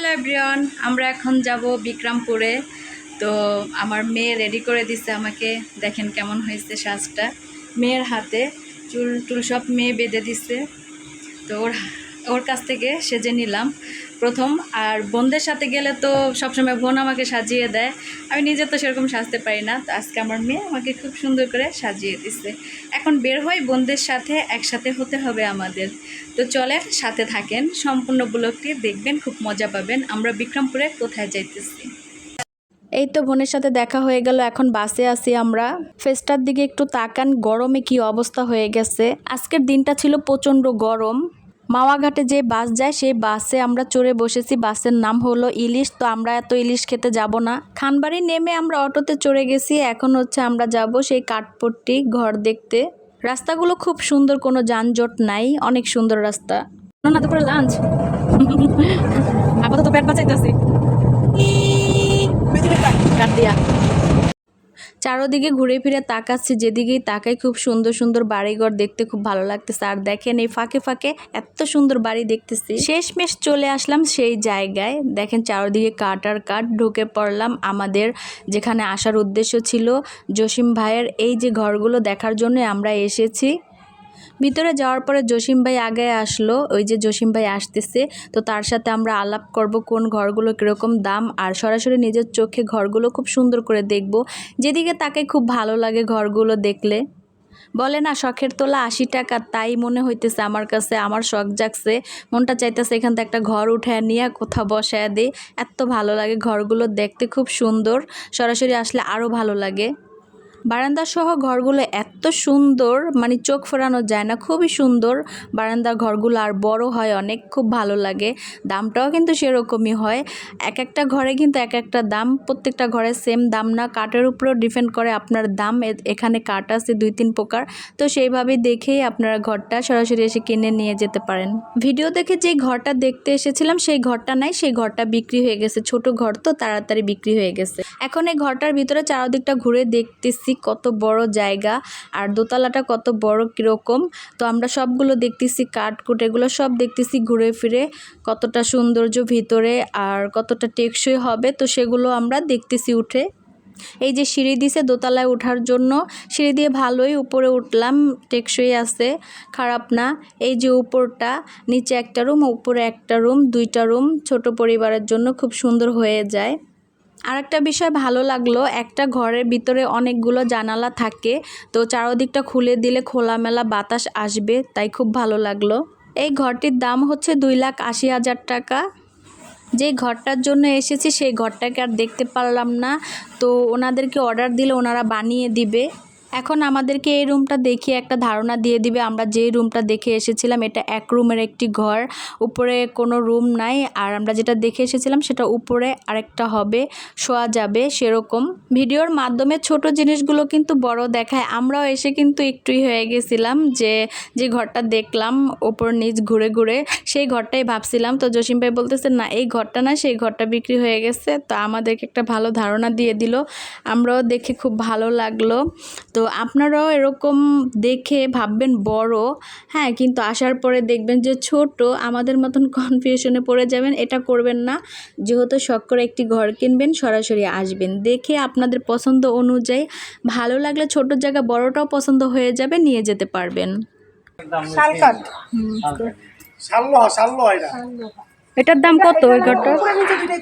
Hello everyone, আমরা এখন যাব বিক্রমপুরে। তো আমার মেয়ে রেডি করে দিছে আমাকে। দেখেন কেমন হয়েছে সাজটা। মেয়ের হাতে চুল, টুল সব মেয়ে বেঁধে দিছে। তো ওর ওর কাছ থেকে সেজে নিলাম। প্রথম। আর বোনদের সাথে গেলে তো সবসময় বোন আমাকে সাজিয়ে দেয়। আমি নিজে তো সেরকম সাজতে পারি না। তো আজকে আমার মেয়ে আমাকে খুব সুন্দর করে সাজিয়ে দিচ্ছে এখন বের হই বোনদের সাথে, একসাথে হতে হবে আমাদের। তো চলেন, সাথে থাকেন। সম্পূর্ণ ব্লগটি দেখবেন, খুব মজা পাবেন। আমরা বিক্রমপুরে কোথায় যাইতেছি? এই তো বোনের সাথে দেখা হয়ে গেল। এখন বাসে আছি আমরা। ফেস্টার দিকে একটু তাকান, গরমে কি অবস্থা হয়ে গেছে। আজকের দিনটা ছিল প্রচণ্ড গরম। মাওয়াঘাটে যে বাস যায় সেই বাসে আমরা চড়ে বসেছি। বাসের নাম হলো ইলিশ। তো আমরা এত ইলিশ খেতে যাব না। খানবাড়ি নেমে আমরা অটোতে চড়ে গেছি। এখন হচ্ছে আমরা যাব সেই কাঠপট্টি ঘর দেখতে। রাস্তাগুলো খুব সুন্দর কোনো যানজট নাই। অনেক সুন্দর রাস্তা। না দুপুরে লাঞ্চ আপাতত পেট বাঁচাইতেছি। কাট দিয়া। চারোদিকে ঘুরে ফিরে তাকাচ্ছে, যেদিকেই তাকাই খুব সুন্দর সুন্দর বাড়িঘর দেখতে খুব ভালো লাগতেছে। আর দেখেন এই ফাঁকে ফাঁকে এত সুন্দর বাড়ি দেখতেছি। শেষমেশ চলে আসলাম সেই জায়গায়। দেখেন চারোদিকে কাটার আর কাঠ ঢুকে পড়লাম আমাদের যেখানে আসার উদ্দেশ্য ছিল। জসিম ভাইয়ের এই যে ঘরগুলো দেখার জন্য আমরা এসেছি। ভিতরে যাওয়ার পরে জসিম ভাই আগে আসলো, ওই যে জসিম ভাই আসতেছে, তো তার সাথে আমরা আলাপ করব কোন ঘরগুলো কীরকম দাম, আর সরাসরি নিজের চোখে ঘরগুলো খুব সুন্দর করে দেখব। যেদিকে তাকে খুব ভালো লাগে ঘরগুলো দেখলে। বলে, না, শখের তোলা আশি টাকা, তাই মনে হইতেছে আমার কাছে, আমার শখ জাগছে। মনটা চাইতেছে এখান থেকে একটা ঘর উঠায় নিয়ে কোথাও বসায় দিই। এত ভালো লাগে ঘরগুলো দেখতে, খুব সুন্দর। সরাসরি আসলে আরও ভালো লাগে। বারান্দা সহ ঘরগুলো এত সুন্দর মানে চোখ ফেরানো যায় না, খুবই সুন্দর। বারান্দার ঘরগুলো আর বড় হয় অনেক, খুব ভালো লাগে। দামটাও কিন্তু সেরকমই হয়। এক একটা ঘরে কিন্তু এক একটা দাম, প্রত্যেকটা ঘরে সেম দাম না। কাঠের উপরেও ডিপেন্ড করে আপনার দাম এখানে কাঠ আছে দুই, তিন প্রকার। তো সেইভাবেই দেখেই আপনারা ঘরটা সরাসরি এসে কিনে নিয়ে যেতে পারেন। ভিডিও দেখে যেই ঘরটা দেখতে এসেছিলাম, সেই ঘরটা নাই। সেই ঘরটা বিক্রি হয়ে গেছে। ছোট ঘর তো, তাড়াতাড়ি বিক্রি হয়ে গেছে। এখন এই ঘরটার ভিতরে চারদিকটা ঘুরে দেখতেছি কত বড় জায়গা আর দোতলাটা কত বড় কীরকম। তো আমরা সবগুলো দেখতেছি, কাঠকুট এগুলো সব দেখতেছি ঘুরে ফিরে কতটা সৌন্দর্য ভিতরে আর কতটা টেকসই হবে। তো সেগুলো আমরা দেখতেছি উঠে। এই যে সিঁড়ি দিছে দোতলায় ওঠার জন্য। সিঁড়ি দিয়ে ভালোই উপরে উঠলাম, টেকসই আছে, খারাপ না। এই যে উপরটা, নিচে একটা রুম, উপরে একটা রুম, দুইটা রুম, ছোট পরিবারের জন্য খুব সুন্দর হয়ে যায়। আরেকটা বিষয় ভালো লাগল, একটা ঘরের ভিতরে অনেকগুলো জানালা থাকে, তো চারোদিকটা খুলে দিলে খোলামেলা বাতাস আসবে, তাই খুব ভালো লাগল। এই ঘরটির দাম হচ্ছে দুই লাখ আশি হাজার টাকা। যে ঘরটার জন্য এসেছি, সেই ঘরটাকে আর দেখতে পারলাম না, তো ওনাদেরকে অর্ডার দিলে ওনারা বানিয়ে দিবে। এখন আমাদেরকে এই রুমটা দেখিয়ে একটা ধারণা দিয়ে দিবে, আমরা যে রুমটা দেখে এসেছিলাম এটা এক রুমের একটি ঘর, উপরে কোনো রুম নাই, আর আমরা যেটা দেখে এসেছিলাম সেটা উপরে আরেকটা হবে, শোয়া যাবে সেরকম। ভিডিওর মাধ্যমে ছোট জিনিসগুলো কিন্তু বড় দেখায়, আমরাও এসে কিন্তু একটুই হয়ে গেছিলাম যে যে ঘরটা দেখলাম, ওপর নিচ ঘুরে ঘুরে, সেই ঘরটাই ভাবছিলাম। তো জসিম ভাই বলতেছে, না, এই ঘরটা না, সেই ঘরটা বিক্রি হয়ে গেছে। তো আমাদেরকে একটা ভালো ধারণা দিয়ে দিল, আমরাও দেখে খুব ভালো লাগল। তো আপনারাও এরকম দেখে ভাববেন বড় হ্যাঁ কিন্তু আসার পরে দেখবেন যে ছোট আমাদের মতন কনফিউশনে পড়ে যাবেন এটা করবেন না। যেহেতু শখ করে একটি ঘর কিনবেন সরাসরি আসবেন। দেখে আপনাদের পছন্দ অনুযায়ী ভালো লাগলে ছোট জায়গা বড়টাও পছন্দ হয়ে যাবে নিয়ে যেতে পারবেন। শালকাট সাল্লো সাল্লো এটার দাম কত ওই ঘরটা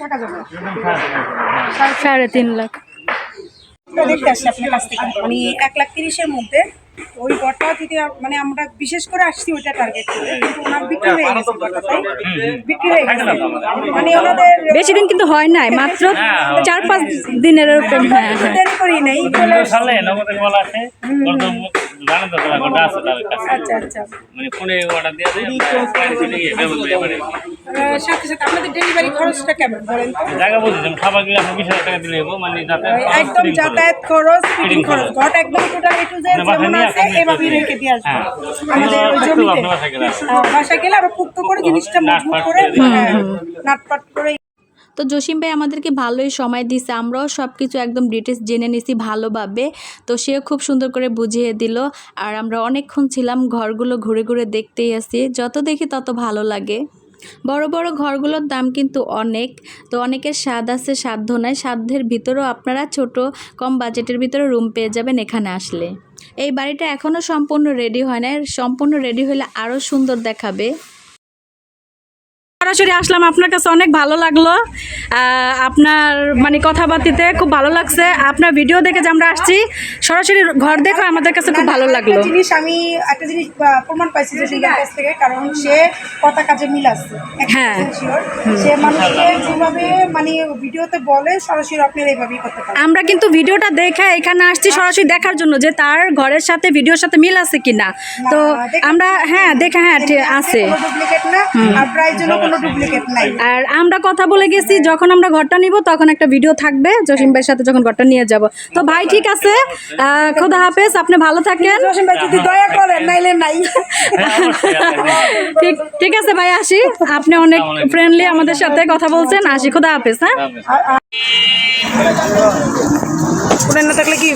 থাকা যাবে। সাড়ে তিন লাখ। দেখতে আসছি আপনার কাছ থেকে। মানে এক লাখ তিরিশের মধ্যে ওই গড়টা থেকে মানে আমরা বিশেষ করে আসছি ওইটা টার্গেট করে কিন্তু ওনার বিক্রি হয়ে গেছে ঘরটা, বিক্রি হয়ে গেছে। মানে ওনাদের বেশি দিন কিন্তু হয় নাই মাত্র চার পাঁচ দিনের এরকম হ্যাঁ হ্যাঁ। দেরি করি নাই। সালে নগদে বলা আছে ওর তো তোমার ঘণ্টা আছে তার কাছে। আচ্ছা আচ্ছা। মানে ফোনে অর্ডার দিয়ে দেয় বাড়ি চলে গিয়ে ব্যবহার করি এবারে সাথে সাথে আপনাদের ডেলিভারি খরচটা কেমন বলেন তো? জায়গা বলছি যেমন খাবার গেলে আপনি বিশ হাজার টাকা দিলে হব মানে একদম যাতায়াত খরচ ফিটিং খরচ। একদম টোটাল এ টু জেড যেমন আছে এভাবেই রেখে দিয়ে আসব। হ্যাঁ। আমাদের ওই জমিতে আপনার গেলে আরও পুক্ত করে জিনিসটা মজবুত করে হ্যাঁ, নাটপাট করে তো জসিম ভাই আমাদেরকে ভালোই সময় দিছে, আমরাও সব কিছু একদম ডিটেলস জেনে নিছি ভালোভাবে। তো সেও খুব সুন্দর করে বুঝিয়ে দিল, আর আমরা অনেকক্ষণ ছিলাম ঘরগুলো ঘুরে ঘুরে দেখতেই আসি, যত দেখি তত ভালো লাগে। বড় বড় ঘরগুলোর দাম কিন্তু অনেক, তো অনেকের স্বাদ আছে, সাধ্য নয় সাধ্যের ভিতরেও আপনারা ছোট, কম বাজেটের ভিতরে রুম পেয়ে যাবেন এখানে আসলে। এই বাড়িটা এখনও সম্পূর্ণ রেডি হয় না সম্পূর্ণ রেডি হলে আরও সুন্দর দেখাবে। সরাসরি আসলাম। আপনার কাছে অনেক ভালো লাগল। আপনার মানে কথাবার্তিতে খুব ভালো লাগছে। আপনার ভিডিও দেখে যে আমরা আসছি সরাসরি ঘর দেখে আমাদের কাছে খুব ভালো লাগল। জিনিস আমি একটা জিনিস প্রমাণ পাইছি যে কাছ থেকে কারণ সে কথা কাজে মিল আছে। হ্যাঁ। সে মানুষকে যেভাবে মানে ভিডিওতে বলে সরাসরি আপনার এইভাবেই করতে পারেন আমরা কিন্তু ভিডিওটা দেখে এখানে আসছি সরাসরি দেখার জন্য যে তার ঘরের সাথে ভিডিওর সাথে মিল আছে কিনা। তো আমরা হ্যাঁ দেখে হ্যাঁ আছে। ডুপ্লিকেট না। আর প্রাইজেরও কোনো ডুপ্লিকেট নাই। আর আমরা কথা বলে গেছি যখন আমরা ঘরটা নিব তখন একটা ভিডিও থাকবে জসিম ভাইয়ের সাথে যখন ঘরটা নিয়ে যাব। তো ভাই ঠিক আছে? খোদা হাফেজ আপনি ভালো থাকেন। জসিম ভাই যদি দয়া করেন নাইলে নাই। ঠিক ঠিক আছে ভাই আসি। আপনি অনেক ফ্রেন্ডলি আমাদের সাথে কথা বলছেন। আসি খোদা হাফেজ হ্যাঁ? হ্যাঁ, না থাকলে কি